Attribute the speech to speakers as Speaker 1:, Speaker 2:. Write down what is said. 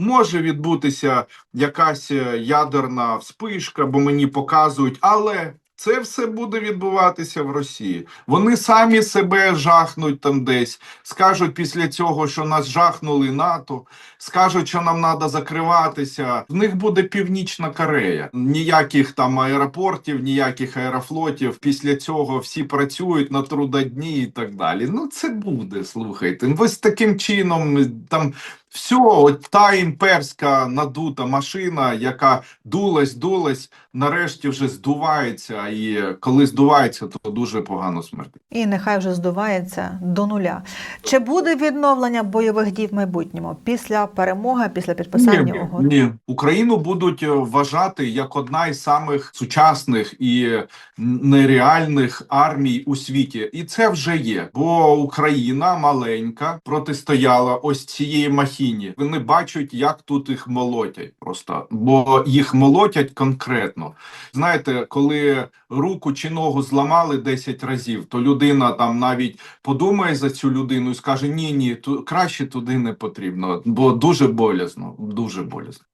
Speaker 1: Може відбутися якась е, ядерна вспишка, бо мені показують, але це все буде відбуватися в Росії. Вони самі себе жахнуть там десь, скажуть після цього, що нас жахнули НАТО, скажуть, що нам треба закриватися. В них буде Північна Корея. Ніяких там аеропортів, ніяких аерофлотів. Після цього всі працюють на трудодні і так далі. Ну це буде. Слухайте. Ось таким чином там. Все, от та імперська надута машина, яка дулась, дулась, нарешті вже здувається, і коли здувається, то дуже погано смертить.
Speaker 2: І нехай вже здувається до нуля. Чи буде відновлення бойових дій в майбутньому після перемоги, після підписання
Speaker 1: ні,
Speaker 2: угод?
Speaker 1: ні, Україну будуть е, вважати як одна із самих сучасних і нереальних армій у світі, і це вже є. Бо Україна маленька протистояла ось цієї махіні. Вони бачать, як тут їх молотять, просто бо їх молотять конкретно. Знаєте, коли руку чи ногу зламали 10 разів, то людина там навіть подумає за цю людину і скаже: ні, ні, ту краще туди не потрібно, бо дуже болязно, дуже болязно.